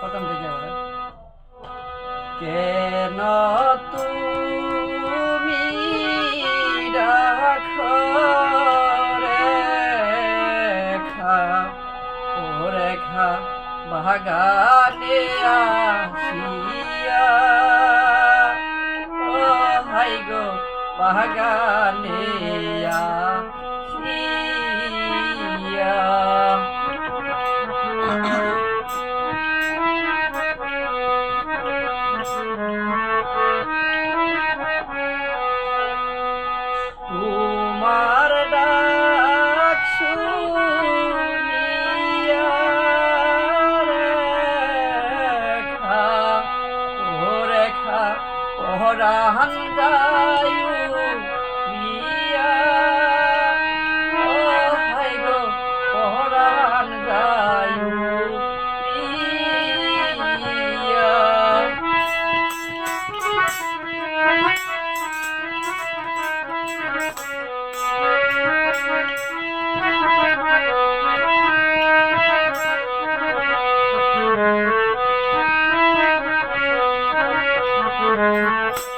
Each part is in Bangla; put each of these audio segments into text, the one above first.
প্রথম থেকে হ্যাঁ? কেন তুমি রাখো রেখা? ও রেখা ভাগানে আসিয়া। ও হাই গো ভাগানে রাহান Música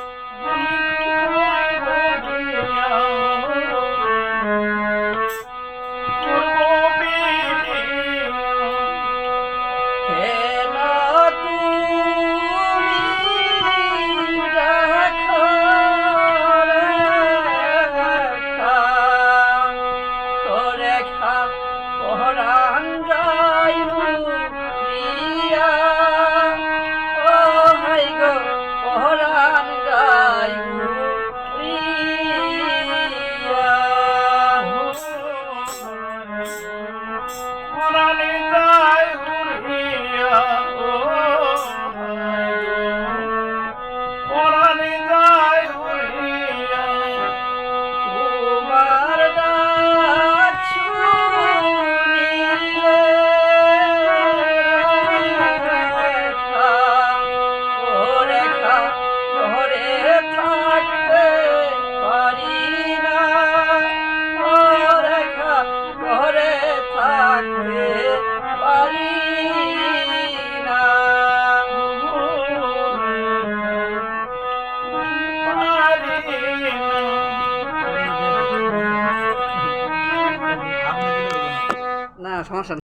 famosas